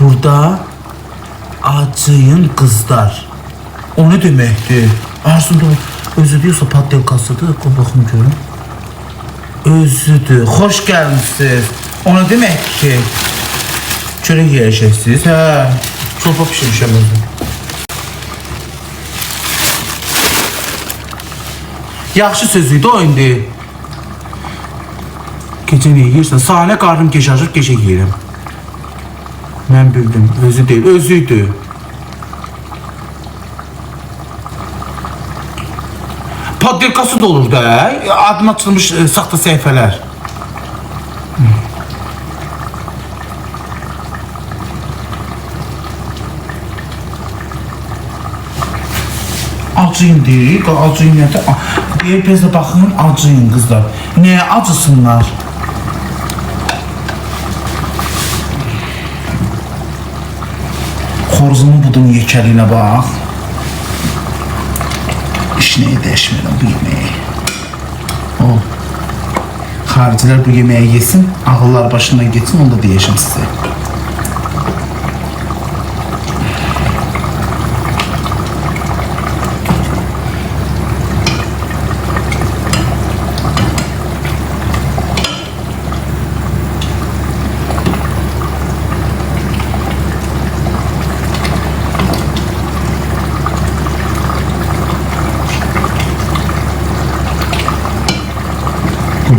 Burada acıyın kızlar. O ne demekti? Aslında özü diyorsa patlayakasıdır. Koy bakayım görüm. Özüdür. Hoş gelmişsiniz. O ne demek ki? Çörek yiyeceksiniz. He. Çorba pişirmişim özüm. Yaxşı sözüydü o indi. Gecə nə yeyirsən? Sahnə qarnım keçəcək, gecə yeyirəm. Mən bildim, özü deyil, özüydü. Paddelkası da olur da, adım açılmış e, saxta səhifələr. Acıyın deyir, acıyın nədir? Deyir, biz də baxın, acıyın qızlar. Nəyə acısınlar? Xoruzumun budun yekəliyinə bax. İş nəyi dəyişmirəm bu yeməyi. O. Xaricilər bu yeməyi yesin, ağıllar başından geçsin, onu da deyəcəm sizə. Bu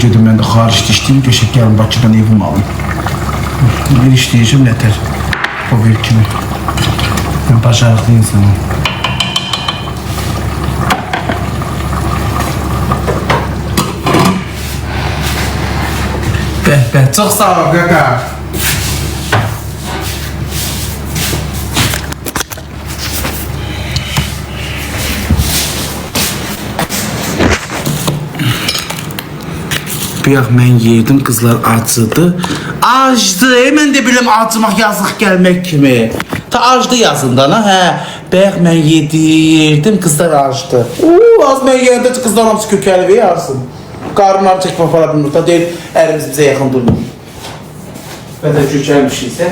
xaricdə işləyim, qəşəng gəlin Bakıdan evimi alım. Bir işləyəcəm nətər. O bir kimi. Ben bacarıqlı insanım. Bəh, bəh, çox sağ ol, qaqa. Bayaq mən yedim, qızlar acıdı. Acdı, mən də biləm acımaq yazıq gəlmək kimi. Ta acdı yazında, ha, hə. Bayaq mən yedim, qızlar acdı. Uuu, az mən yeyəndə qızlar hamısı kökəlib yarsın. Qarınlar çəkmə falan bilmir. Ta deyil, ərimiz bizə yaxın durmur. Və də kökəlmişiksə.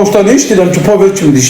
Poçta ne işləyirəm ki, povel kimi də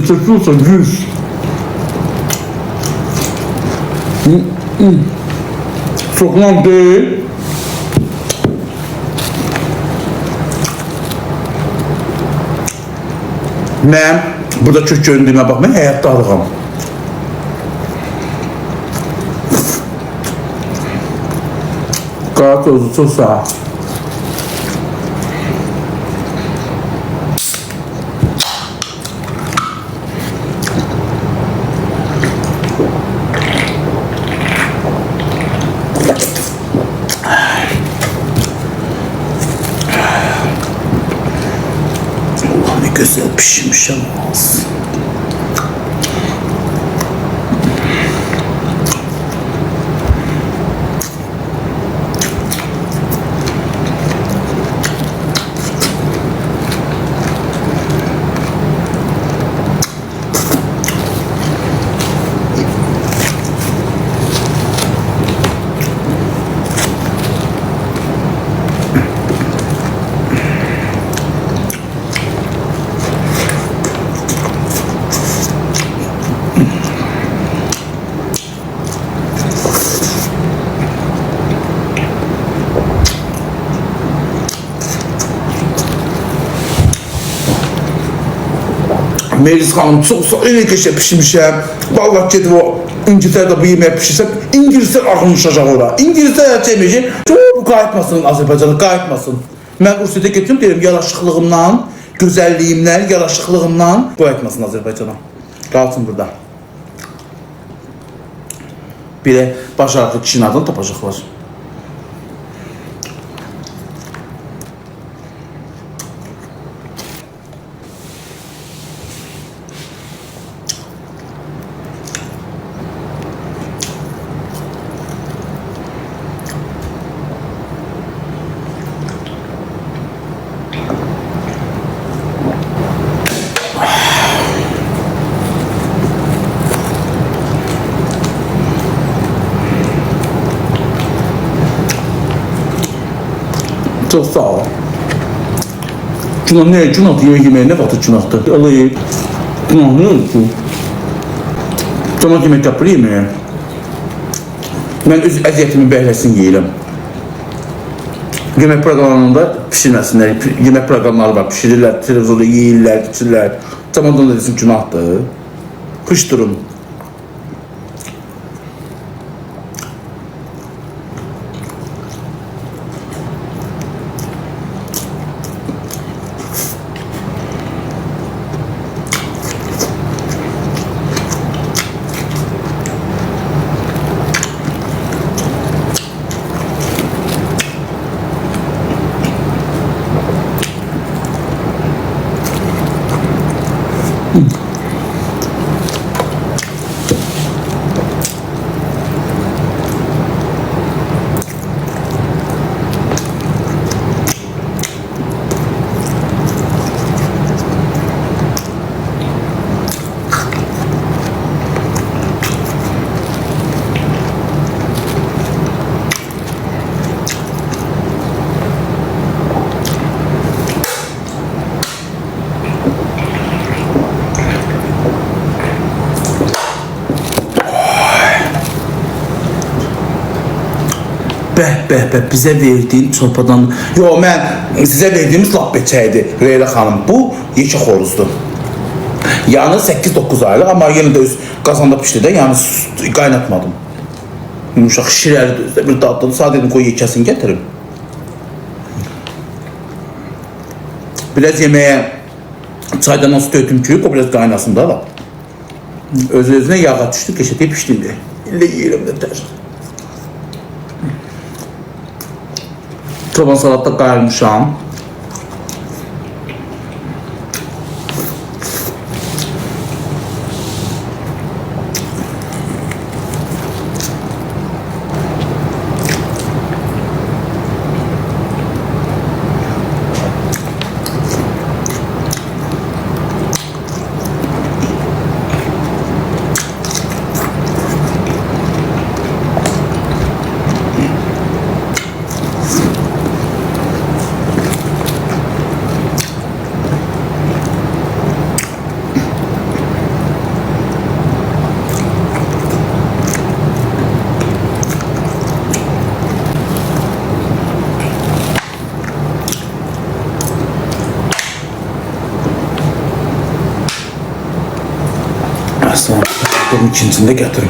Çekiyorsa yüz. Sokmam değil. Mən burada çox göndüyümə bax, mən həyatda alıqam. Qara tozu çox sağ social. Melis xanım çox sağ elə qəşə pişmişəm. Vallahi gedib o İngiltərədə bu yeməyi pişirsəm, İngilislər ağılmışacaq ora. Şey yeməyəcək. Çox qayıtmasın Azərbaycana, qayıtmasın. Mən Rusiyada getdim deyirəm yaraşıqlığımdan, gözəlliyimdən, yaraşıqlığımdan qayıtmasın Azərbaycana. Qalsın burada. Bir də bacarıqlı kişinin adını tapacaqlar. Çok sağ ol. Günah ne? Günah diye yemeğe ne katı günahtır? Alayım. Günah ne oldu? Tamam yemek yapayım mı? Ben öz əziyyətimi bəhləsin yeyirəm. Yemək proqramında pişirməsinlər. Pi- Yemək proqramları var. Pişirirlər, televizorda yeyirlər, içirlər. Tamam da desin günahdır. Kışdırın. Bəh, bəh, bizə verdiyin çorbadan... Yo, mən sizə verdiyimiz lap beçəydi, Reyla xanım. Bu yekə xoruzdur. Yəni 8-9 aylıq, amma yenə də öz qazanda pişdi də, yəni s- qaynatmadım. Yumuşaq şirəlidir, özdə bir dadlıdır. Sadəcə qoy yekəsini gətirim. Biraz yeməyə çaydan su tökdüm ki, o biraz qaynasın da. Öz-özünə yağa düşdü, qəşəngə pişdi indi. İllə yeyirəm də tər. Çoban salatda qayırmışam. Aslında bunun ikincisini de getirin.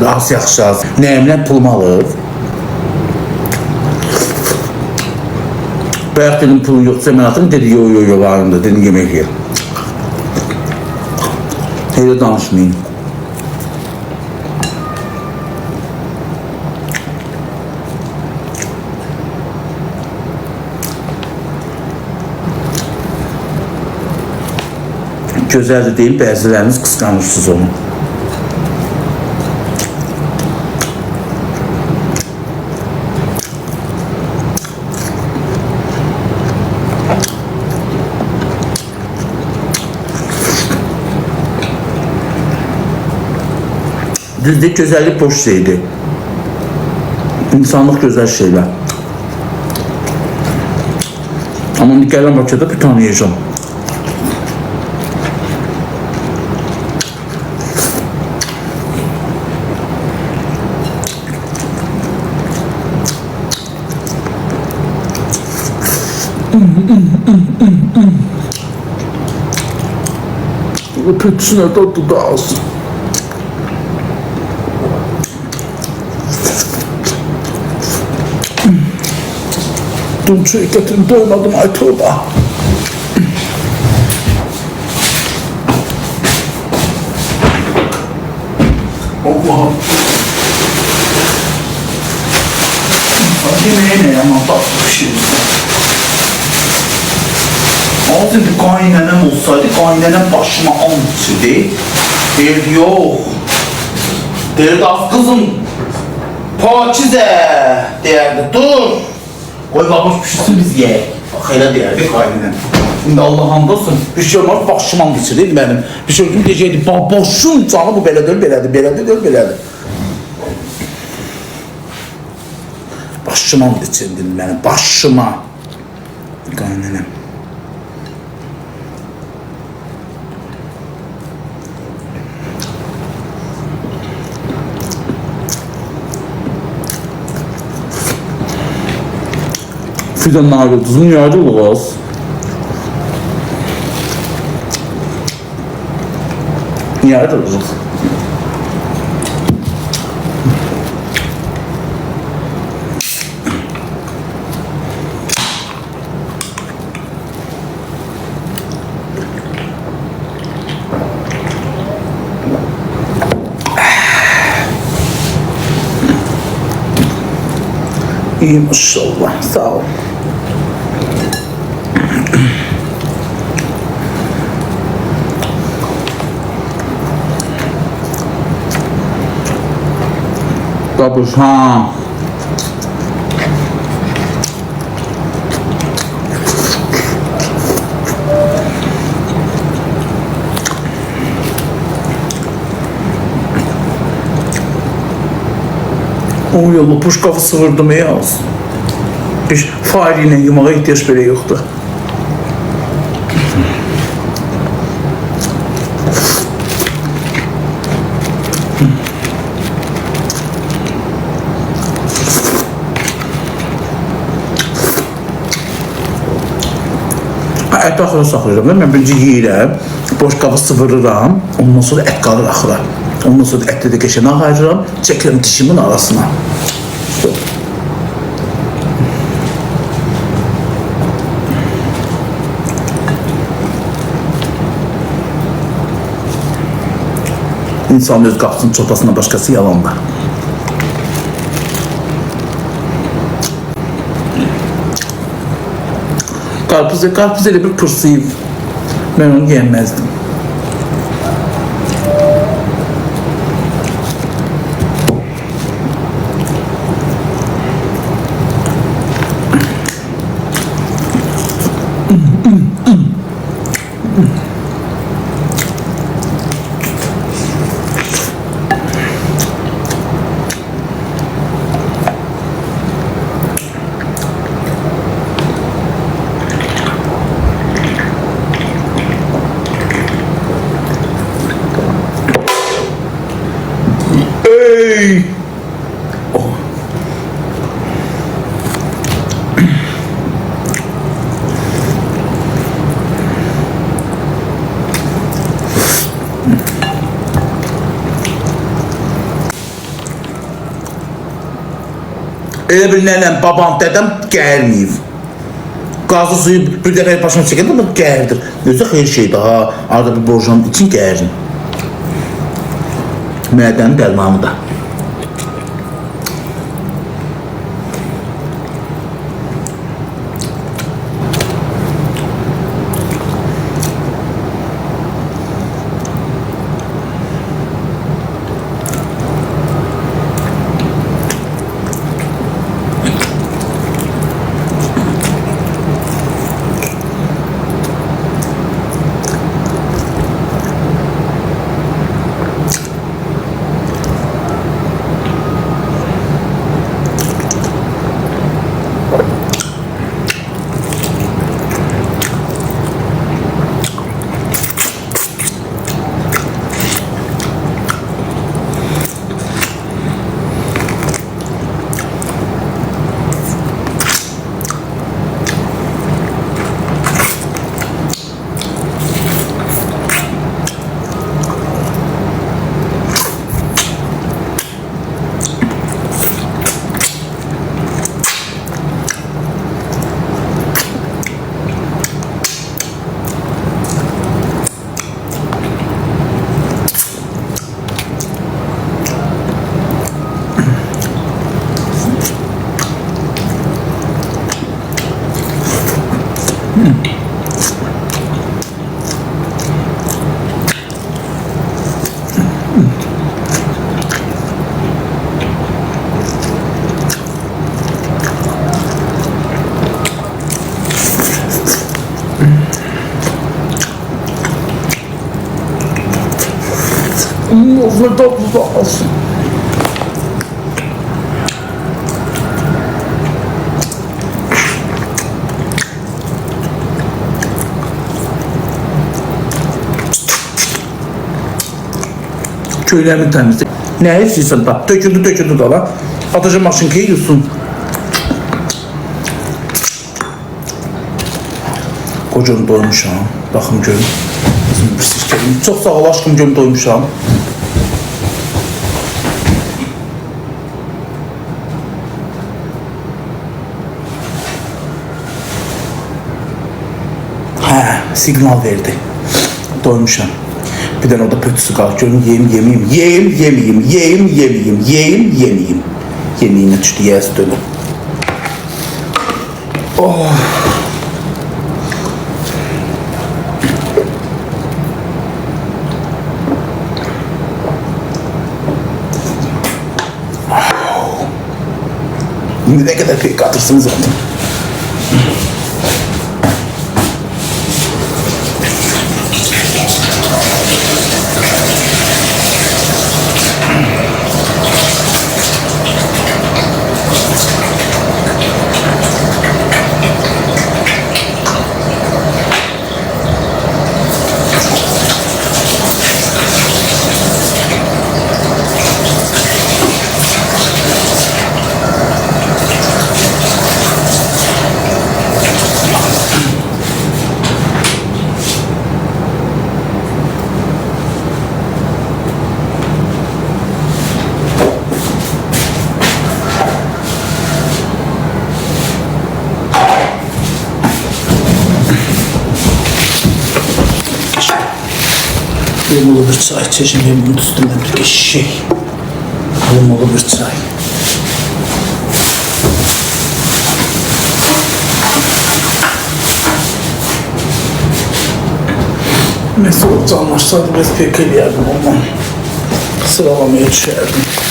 Daha yaxşı az. Nəyimlə pulumu alıb? Bayaq dedim pulun yoxsa mən atım dedi yo yo yo varımda dedim yemək ye. Elə danışmayın. Gözəldir deyil, bəziləriniz qısqanırsınız onu. Düzdür, gözəllik boş şeydir. İnsanlıq gözəl şeylər. Amma indi gələn Bakıda bir Kötüsüne tatlı da alsın. Dün çay getirip doymadım ay tövbe. Allah'ım. Yemeğe ne yaman tatlı bir bir kaynenem olsaydı kaynenem başıma almıştı. Derdi yok. Derdi az kızım. Pakize derdi dur. Koy babuş pişirsin biz ye. Bak hele derdi kaynenem. Şimdi Allah hamdolsun bir şey olmaz başıma almıştı benim. Bir şey olsun diyecekti baboşun canı bu belədir belədir belədir belədir. Başıma içindin benim başıma. Kaynenem. Fidan ayrıldızın yarı olmaz. Yarı olmaz. İyi maşallah. Sağ ol. Babuş ha. O yolu puşkafı sıvırdım ya az. Bir fareyle yumağa ihtiyaç bile yoktu. Ha, ət axıra saxlayıram. da. Mən birinci yeyirəm, boş qabı sıvırıram, ondan sonra ət qalır axıra. Ondan sonra ətləri də qəşəng ayırıram, çəkirəm dişimin arasına. İşte. İnsan öz qapısının çotasına başqası yalanlar. Karpuz, karpuz elə bir kursayıb. Mən onu yiyəməzdim. Elə bir nənəm, babam, dədəm gəlməyib. Qazı suyu bir dəfə başına çəkəndə bu gəldir. Özü xeyir şeydir ha. Arada bir borcam için gəlir. Mədənin dərmanı da. Toplu olsun. Köylerimi temizle. Ne istiyorsan bak. Döküldü döküldü da lan. Atacağım maşinkayı yusun. Kocam doymuşam. Baxın görün. Çox sağ ol aşkım görüm doymuşam. Hə, siqnal verdi. Doymuşam. Bir dənə orada pötüsü qalır. Görüm yeyim, yemeyim. Yeyim, yemeyim. Yeyim, yemeyim. Yeyim, yemeyim. Yemeyinə düşdü, yiyəsi dönür. Ne kadar pek atırsınız zaten. Bir çay içeceğim. Limonun üstünden bir şey. Limonlu bir çay. Mesut anlaşsaydı biraz pek eləyərdim ama sıralamaya düşərdim.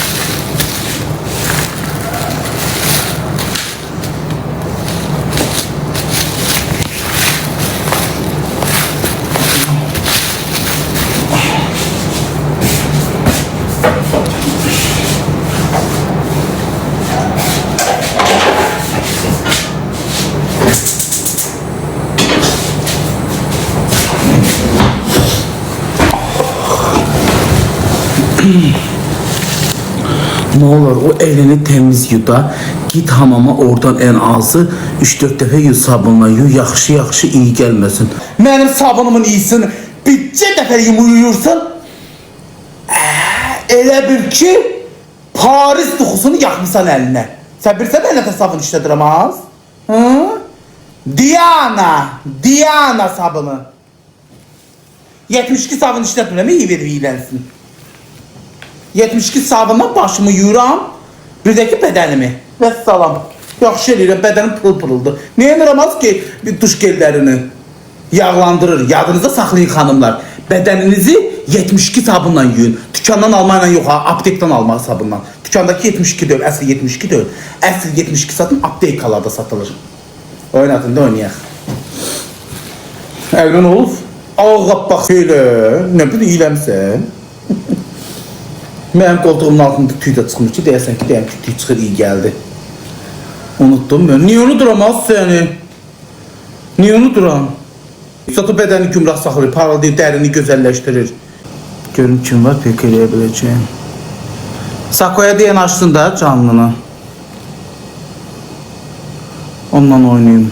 Olur o elini temiz yuda. Git hamama oradan en azı 3-4 dəfə yu sabunla yu. Yaxşı yaxşı iyi gəlməsin. Mənim sabunumun iyisini bircə dəfə yumuyursan elə bil ki Paris duxusunu yaxmısan əlinə. Sən bilirsən mən nə sabun işlədirəm az? Hı? Diana, Diana sabunu. 72 sabun işlətmirəm, iyi verir iyilənsin. 72 sabunla başımı yuyuram, bir də ki bədənimi. Və salam. Yaxşı eləyirəm, bədənim pırıl pırıldı. Niyə eləməz ki bir duş gellərini yağlandırır. Yadınızda saxlayın xanımlar. Bədəninizi 72 sabunla yuyun. Dükandan almayla yox, ha, aptekdən alma sabunla. Dükkandakı 72 deyil, əsl 72 deyil. Əsl 72 satın aptekalarda satılır. Oynatın da oynayaq. Əylən olub. Ağappaq elə. Nə bileyim iyiləmsən. Mənim qoltuğumun altında tüy də ki, deyəsən ki, deyəm ki, tüy çıxır, iyi gəldi. Unutdum mən. Niyə unuduram az səni? Niyə unuduram? Satı bədəni gümrah saxlayır, parıldayır, dərini gözəlləşdirir. Görüm kim var, pek eləyə biləcəyim. Sakoya deyən açsın da canlını. Ondan oynayayım.